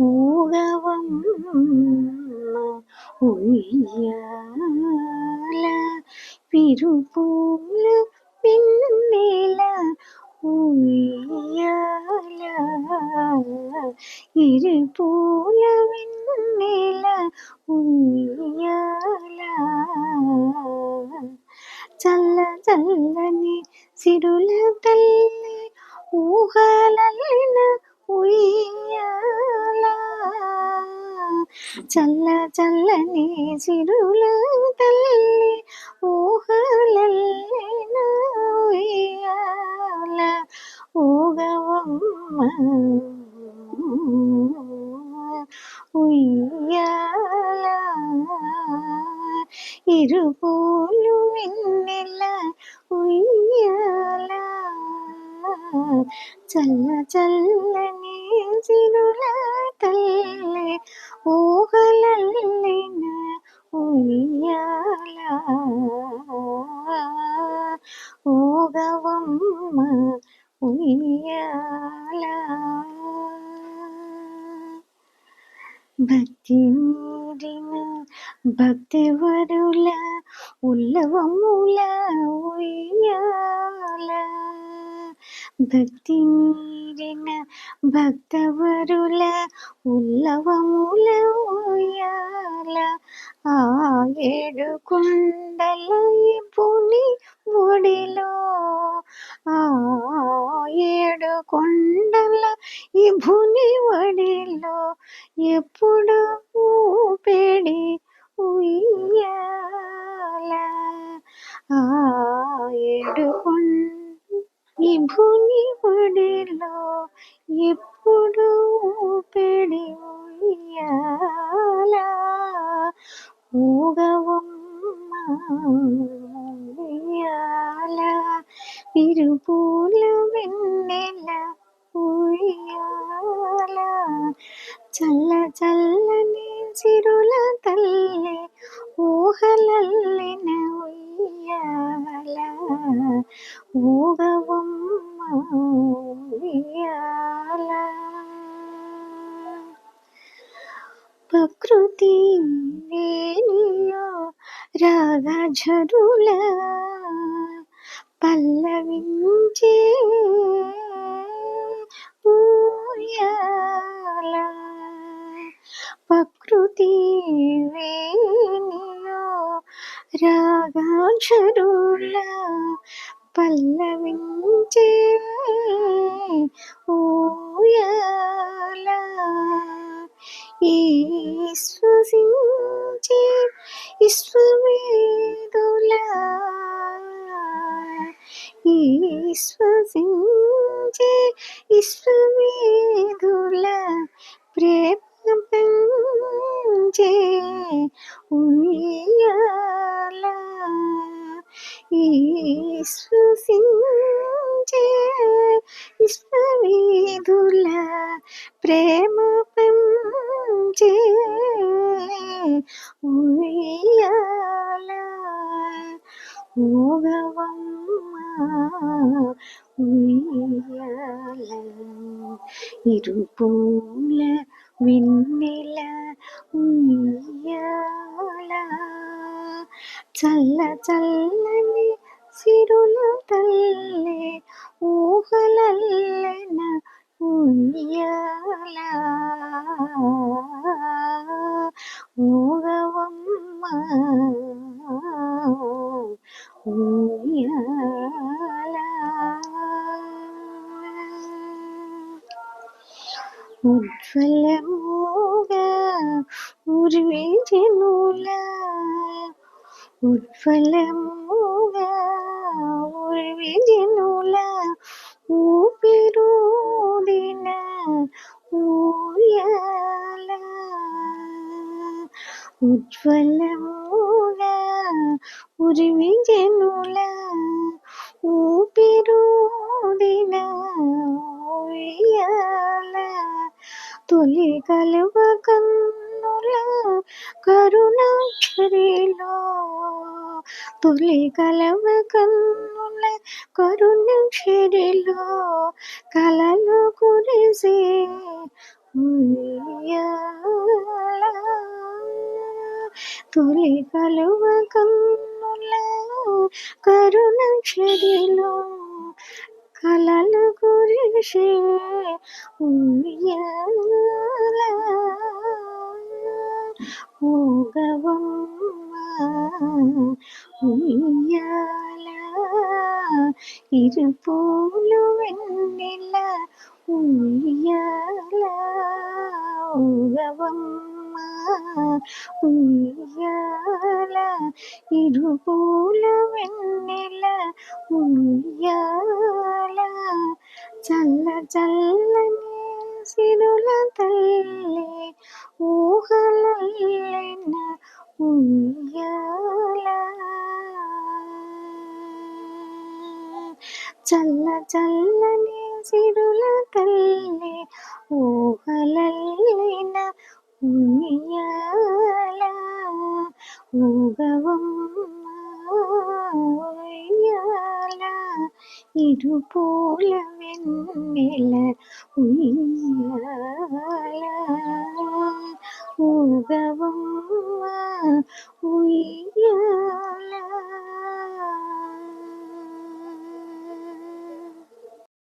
ഊകവം ഉയ്യാല വിരുപൂല പിന്നില ഉയ്യാല ഇരുപൂല പിന്നില ഉയ്യാല చల్ల చల్లని చిరుల తల్లి ఊహలల్లెనాల ఊగవమ్మ ఉయ్యాల ఇరుపోలు వెన్నెల ఉయ్యాల చల్ల చల్లని చిరుల తల్లి പൂഹലല്ലിന ഉയ്യാല ഓകവമ്മ ഉയ്യാല ഭക്തി നീരിന് ഭക്തി വരുല ഉല്ലവമൂല ഉയ്യാല భక్తి మీరిన భక్తవరుల ఉల్లవముల ఉయ్యాల ఆ ఏడు కొండల పుని ఒడిలో. ఆ ఏడు కొండల ఈ భుని ఒడిలో. ఎప్పుడు ఊపిడి ఉయ్యాల. ఆ ఏడు కొండ భూమి ఒడిలో ఎప్పుడు ఊపిడి ఉయ్యాల ఊగవమ్మ ఉయ్యాల వెన్నెల ఉయ్యాల చల్ల చల్లని చిరుల తల్లి ఊహలల్లిన ఉయ్యాల? ఊగవ ಕೃತಿ ವೇಣಿಯ ರಾಗ ಝರುಲ ಪಲ್ಲವಿಂಚೆ ಊಯಲ ಪ್ರಕೃತಿ ವೇಣಿಯ ರಾಗ ಝರುಲ ಪಲ್ಲವಿಂಚೆ ಊ വിശ്വസിഞ്ചേ ഇഷ്ടമേതുള്ള പ്രേമ പെഞ്ചേ ഉയ്യാല വിശ്വസിഞ്ചേ ഇഷ്ടമേതുള്ള പ്രേമ പെഞ്ചേ ഉയ്യാല ഇരുപോല ഉയ്യല ഇരുപൂല വിണ്ണില ഉയ്യല ചല്ല ചല്ലനെ സിരുളു തല്ലേ ഊഹലല്ലന ഉയ്യാല ഊഹവമ്മ ఉజ్వలముగా ఉర్విజనులా ఉజ్వలముగా ఉర్విజనులా ఊపిరూదిన ఊయాల ఉజ్వలముగా ఉర్విజనులా ఊపిరూదిన ఊయాల తొలి కలువ కన్నుల కరుణాక్షరిలో. తొలి కలవ కన్నుల కరుణ చెరిలో కలలు కురిసే తొలి కలువ కన్నుల కరుణ చెరిలో కలలు కురిసే ఉయ్యాల. ഭൂഗവും ഉയ്യാല ഇരുപോലുവെന്നില്ല. ഉയ്യാല ഉഗവം ഉയ്യാല ഇരുപോലുവെ చల్ల చల్లని సిరుల తల్లి ఊహలల్లిన ఉయ్యాల ఊగవమ్మ ఉయ్యాల ఇరుపూల వెన్నెల ఉయ్యాల